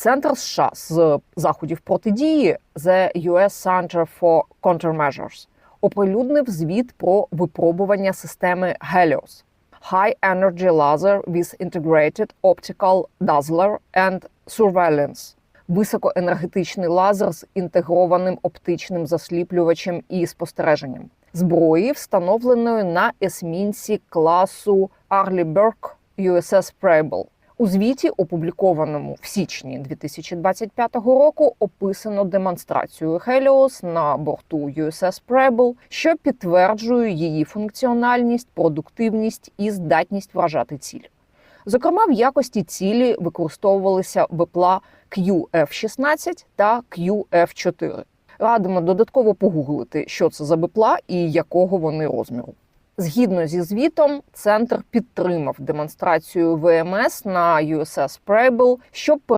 Центр США з заходів протидії The US Center for Countermeasures оприлюднив звіт про випробування системи Helios – High Energy Laser with Integrated Optical Dazzler and Surveillance – високоенергетичний лазер з інтегрованим оптичним засліплювачем і спостереженням. Зброї, встановленої на есмінці класу Arleigh USS Preble. У звіті, опублікованому в січні 2025 року, описано демонстрацію Helios на борту USS Preble, що підтверджує її функціональність, продуктивність і здатність вражати ціль. Зокрема, в якості цілі використовувалися вепла QF-16 та QF-4. Радимо додатково погуглити, що це за бепла і якого вони розміру. Згідно зі звітом, центр підтримав демонстрацію ВМС на USS Preble, щоб